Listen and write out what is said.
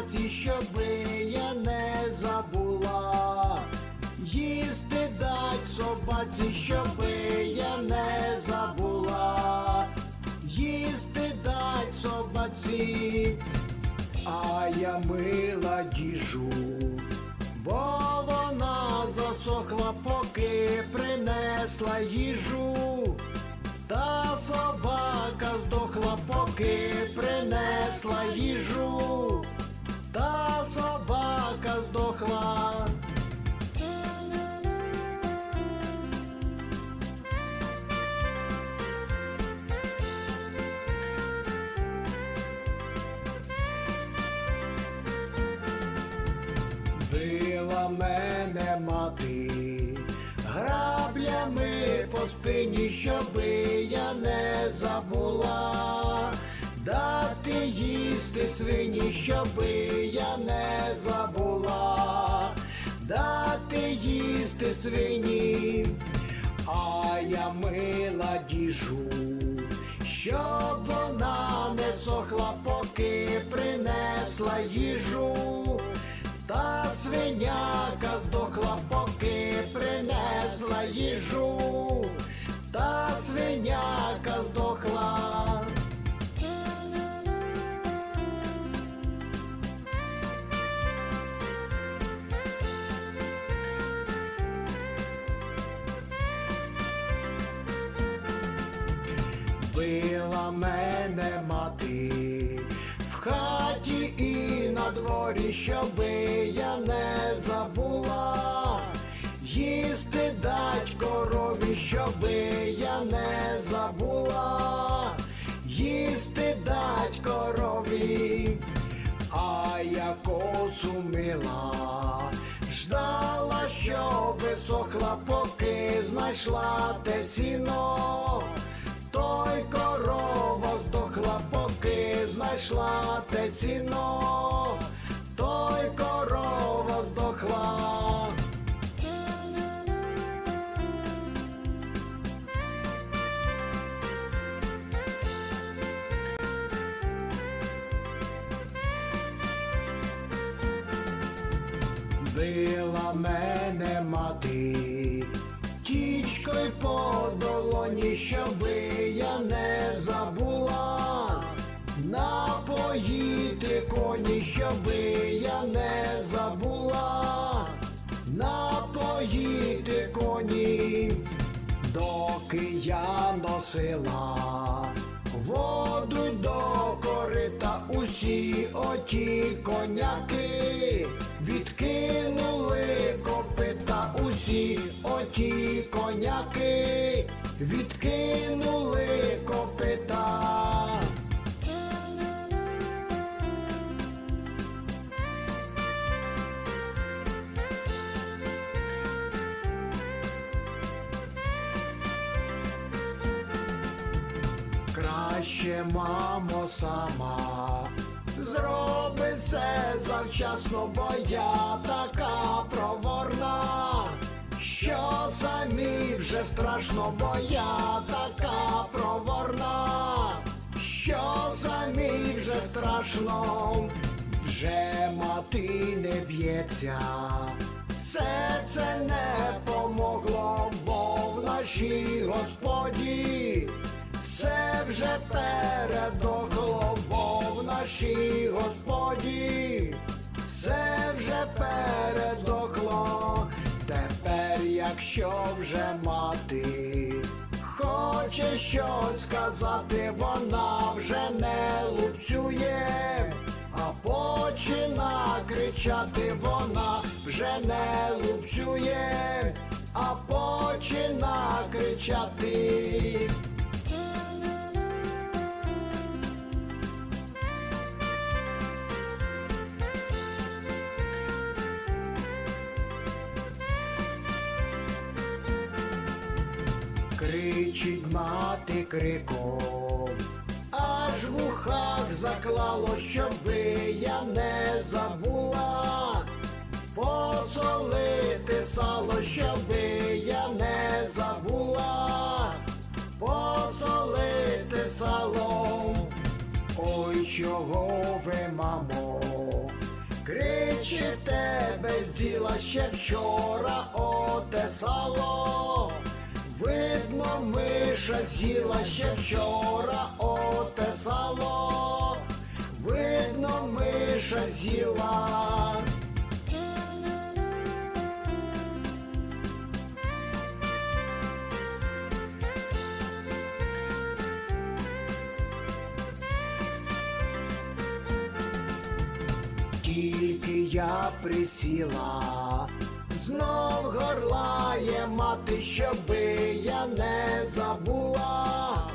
сраці, щоби я не забула. Їсти дать собаці, щоби я не забула. Їсти дать собаці, а я мила діжу, бо вона засохла, поки принесла їжу. Та собака здохла, поки принесла їжу. Та собака здохла. Била мене мати граблями по спині, щоби я не забула. Дати їсти свині, щоби я не забула. Дати їсти свині, а я мила діжу, щоб вона не сохла, поки принесла їжу. Та свиняка здохла, поки принесла їжу. Та свиняка здохла. Била мене мати в хаті і на дворі, щоби я не забула. Їсти дать корові, щоби я не забула. Їсти дать корові, а я косу мила. Ждала, що висохла, поки знайшла те сіно. Корова здохла, поки знайшла те сіно. Той корова здохла. Била мене мати тічкою по долоні, щоби я не забула. Напоїти коні, щоби я не забула. Напоїти коні, доки я носила воду до корита, усі оті коняки відкинули копита, усі оті коняки відкинули копита. Краще, мамо, сама зроби все завчасно, бо я така проворна, що самі вже страшно, бо я така проворна, що самі вже страшно, вже мати не б'ється. Все це не помогло, бо в нашій господі все вже передохло, бо в нашій господі Якщо вже мати хоче щось сказати, вона вже не лупцює, а почина кричати, вона вже не лупцює, а почина кричати. Кричить мати криком, аж в ухах заклало, щоби я не забула, посолити сало, щоби я не забула, посолити сало. Ой, чого ви, мамо, з'їла ще вчора оте сало. Видно, миша з'їла ще вчора оте сало. Видно, миша з'їла. Тільки я присіла, знов горлає мати, щоби я не забула.